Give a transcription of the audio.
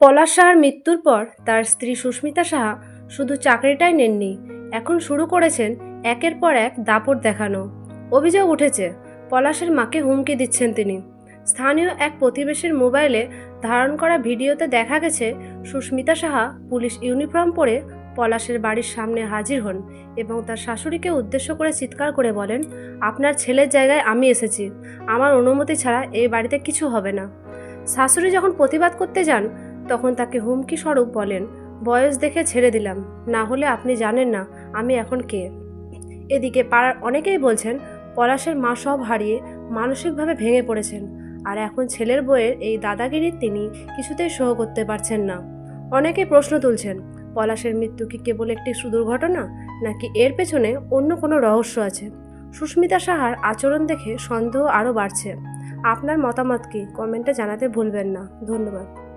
পলাশ সাহার মৃত্যুর পর তার স্ত্রী সুস্মিতা সাহা শুধু চাকরিটাই নেননি, এখন শুরু করেছেন একের পর এক দাপট দেখানো। অভিযোগ উঠেছে, পলাশের মাকে হুমকি দিচ্ছেন তিনি। স্থানীয় এক প্রতিবেশীর মোবাইলে ধারণ করা ভিডিওতে দেখা গেছে, সুস্মিতা সাহা পুলিশ ইউনিফর্ম পরে পলাশের বাড়ির সামনে হাজির হন এবং তার শাশুড়িকে উদ্দেশ্য করে চিৎকার করে বলেন, আপনার ছেলের জায়গায় আমি এসেছি। আমার অনুমতি ছাড়া এই বাড়িতে কিছু হবে না। শাশুড়ি যখন প্রতিবাদ করতে যান তখন তাকে হুমকি স্বরূপ বলেন, বয়স দেখে ছেড়ে দিলাম, না হলে আপনি জানেন না আমি এখন কে। এদিকে পাড়ার অনেকেই বলছেন, পলাশের মা সব হারিয়ে মানসিকভাবে ভেঙে পড়েছেন, আর এখন ছেলের বইয়ের এই দাদাগিরির তিনি কিছুতেই সহ করতে পারছেন না। অনেকেই প্রশ্ন তুলছেন, পলাশের মৃত্যু কি কেবল একটি সুদুর্ঘটনা, নাকি এর পেছনে অন্য কোনো রহস্য আছে? সুস্মিতা সাহার আচরণ দেখে সন্দেহ আরও বাড়ছে। আপনার মতামত কি? কমেন্টে জানাতে ভুলবেন না। ধন্যবাদ।